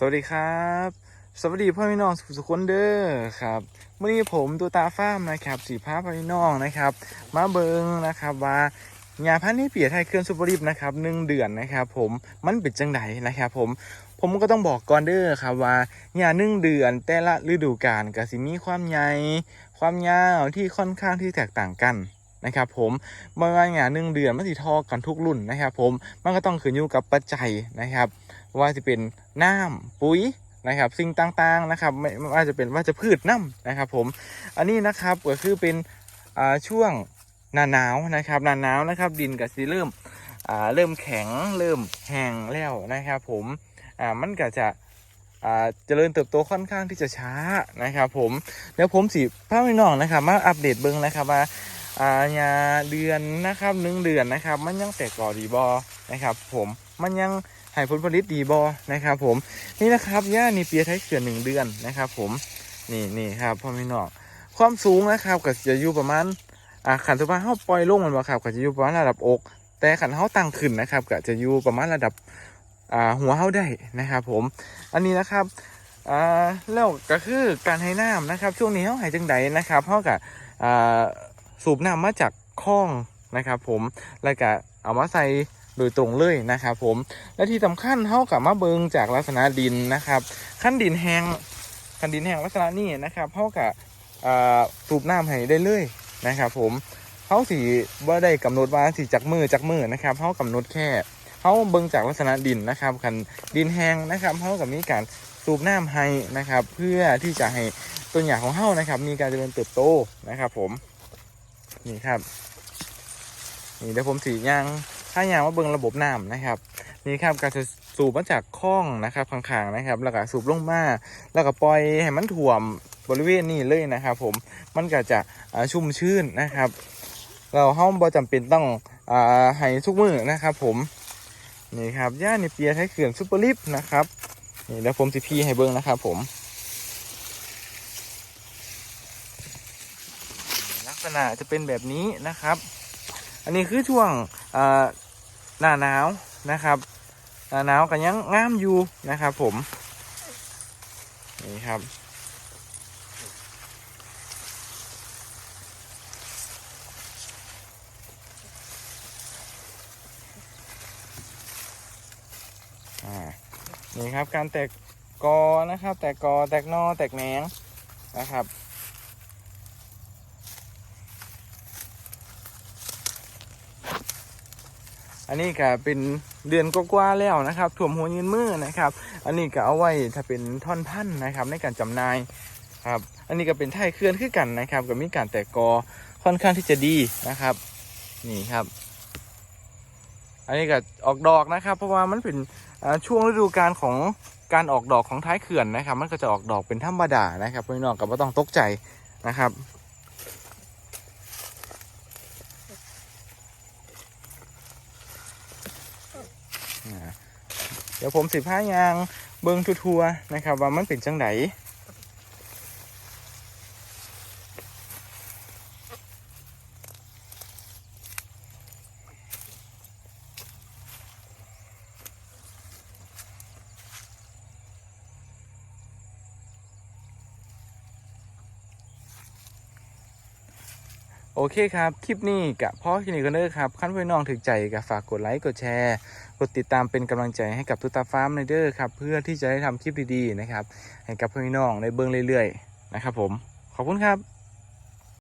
สวัสดีครับ สวัสดีพ่อพี่น้องสุขสุคนเด้อครับวันนี้ผมตัวตาฟ้ามนะครับสีผ้าพ่อพี่น้องนะครับ มาเบิงนะครับว่ายาพันธุ์นี้เปียไทยเคลื่อนซูเปอร์ริบนะครับหนึ่งเดือนนะครับ ผมมันเป็นจังไดนะครับผมผมก็ต้องบอกก่อนเด้อครับว่ายาหนึ่งเดือนแต่ละฤดูกาลก็สิมีความใหญ่ความยาวที่ค่อนข้างที่แตกต่างกันนะครับผมบางอย่างหนึ่งเดือนมันสิทอกันทุกรุ่นนะครับ ผมมันก็ต้องขึ้นอยู่กับปัจจัยนะครับ ว่าจะเป็นน้ำปุ๋ยนะครับสิ่งต่างๆนะครับไม่ว่าจะเป็นว่าจะพืชน้ำนะครับ ผมอันนี้นะครับก็คือเป็นช่วงหนาหนาวนะครับหนาหนาวนะครับดินกับสีเริ่มเริ่มแข็งเริ่มแห้งแล้วนะครับผมมันก็จะเจริญเติบโตค่อนข้างที่จะช้านะครับผมเดี๋ยวผมสิพาพี่น้องนะครับ มาอัปเดตเบิ้งนะครับว่าอายาเดือนนะครับหนึ่งเดือนนะครับ มันยังแตกก่อดีบอนะครับ ผมมันยัง ให้ผลผลิตดีบอนะครับผมนี่นะครับย่านี่เปียไทยเขื่อนหนึ่งเดือนนะครับผมนี่นี่ครับพ่อพี่น้องความสูงนะครับก็จะอยู่ประมาณอ่าขันสุภาพเฮาปล่อยลงมันบ่ครับก็จะอยู่ประมาณระดับอก แต่ขันเฮาตั้งขึ้นนะครับก็จะอยู่ประมาณระดับอ่าหัวเฮาได้นะครับผมอันนี้นะครับอ่าแล้วก็คือการให้น้ำนะครับ ช่วงนี้เฮาให้จังใดนะครับเฮากับอ่าสูบน้ำมาจากคลองนะครับผมแล้วก็เอามาใส่ โดยตรงเลยนะครับผมและที่สำคัญเท่ากับมาเบิงจากลักษณะดินนะครับขั้นดินแห้งขั้นดินแห้งลักษณะนี้นะครับเท่ากับอ่าสูบน้ำให้ได้เลยนะครับผมเขาสีว่าได้กำหนดว่าสีจากมือจากมือนะครับเขากำหนดแค่เขาเบิงจากลักษณะดินนะครับคันดินแห้งนะครับเขากับมีการสูบน้ำให้นะครับ เพื่อที่จะให้ต้นหญ้าของเขานะครับ มีการเจริญเติบโตนะครับ ผมนี่ครับนี่เดี๋ยวผมสีย่าง ถ้าอยางว่าเบิ่งระบบน้ำนะครับ นี่ครับการจะสูบมาจากคลองนะครับข้างๆนะครับ แล้วก็สูบลงมาแล้วก็ปล่อยให้มันท่วมบริเวณนี้เลยนะครับ ผมมันก็จะชุ่มชื่นนะครับ เราห้องบ่จำเป็นต้องอให้ทุกมือนะครับ ผมนี่ครับย่าในเปียไทยเขื่อนซุปเปอร์ลิฟต์นะครับนี่แล้วผมสิพีให้เบิ่งนะครับ ผม ลักษณะจะเป็นแบบนี้นะครับ อันนี้คือช่วงหน้าหนาวนะครับหน้าหนาวกันยังงามอยู่นะครับ ผมนี่ครับนี่ครับการแตกกอนะครับ แตกกอแตกนอแตกแหนงนะครับ อันนี้ก็เป็นเดือนกว่าๆแล้วนะครับถ่วมหัวยืนมือนะครับ อันนี้ก็เอาไว้ถ้าเป็นท่อนพันธุ์นะครับ ในการจำหน่ายครับอันนี้ก็เป็นไทยเคลื่อนขึ้นกันนะครับก็มีการแตกกอค่อนข้างที่จะดีนะครับ นี่ครับ อันนี้ก็ออกดอกนะครับ เพราะว่ามันเป็นช่วงฤดูกาลของการออกดอกของท้ายเขื่อนนะครับ มันก็จะออกดอกเป็นธรรมดานะครับพี่น้องก็ไม่ต้องตกใจนะครับ เดี๋ยวผมสิพายางเบิงทัวร์ๆนะครับ ว่ามันเป็นจังได โอเคครับ คลิปนี้กับพ่อคลินิกกันเด้อครับขั้นพี่น้องถึกใจกับฝากกดไลค์ กดแชร์ กดติดตามเป็นกำลังใจให้กับทุตาฟาร์มในเด้อครับ เพื่อที่จะได้ทำคลิปดีๆนะครับ ให้กับพี่น้องในเบื้องเรื่อยๆนะครับผม ขอบคุณครับ